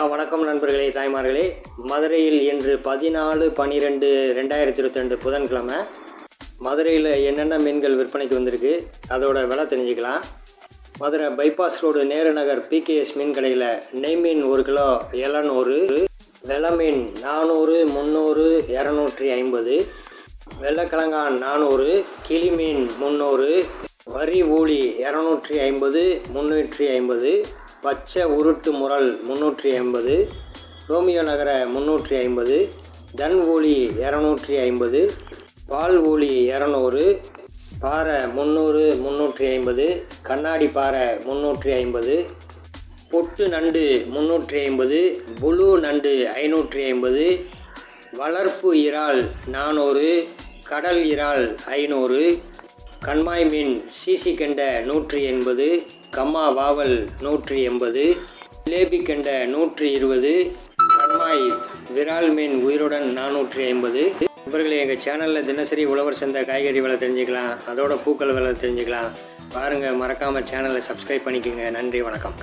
ஆ, வணக்கம் நண்பர்களே தாய்மார்களே. மதுரையில் இன்று பதினாலு பன்னிரெண்டு ரெண்டாயிரத்தி இருபத்தி ரெண்டு புதன்கிழமை. மதுரையில் என்னென்ன மீன்கள் விற்பனைக்கு வந்திருக்கு அதோட விலை தெரிஞ்சுக்கலாம். Madurai bypass road Nehru Nagar PKS மீன் கடையில் நெய் மீன் ஒரு கிலோ எழுநூறு வெலை மீன் நானூறு முந்நூறு இரநூற்றி ஐம்பது வெள்ளைக்கிழங்கான் நானூறு கிளி மீன் முந்நூறு வரி ஊழி இரநூற்றி ஐம்பது முந்நூற்றி ஐம்பது பச்சை உருட்டு முரல் முந்நூற்றி ஐம்பது ரோமியோ நகர முந்நூற்றி ஐம்பது தன் ஊளி இரநூற்றி ஐம்பது பால் ஊளி இரநூறு பாறை முந்நூறு முந்நூற்றி ஐம்பது கண்ணாடி பாறை முந்நூற்றி ஐம்பது பொட்டு நண்டு முந்நூற்றி ஐம்பது புழு நண்டு ஐநூற்றி ஐம்பது வளர்ப்பு இறால் நானூறு கடல் இறால் ஐநூறு கண்மாய் மீன் சீசி கெண்ட நூற்றி எண்பது கம்மா வாவல் நூற்றி எண்பது ஜிலேபி கெண்ட நூற்றி இருபது கண்மாய் விரால் மீன் உயிருடன் நானூற்றி ஐம்பது. நண்பர்களே எங்கள் சேனலில் தினசரி உழவர் சந்தை காய்கறி விலை தெரிஞ்சுக்கலாம் அதோட பூக்கள் விலை தெரிஞ்சுக்கலாம். பாருங்கள் மறக்காமல் சேனலை சப்ஸ்கிரைப் பண்ணிக்கோங்க. நன்றி வணக்கம்.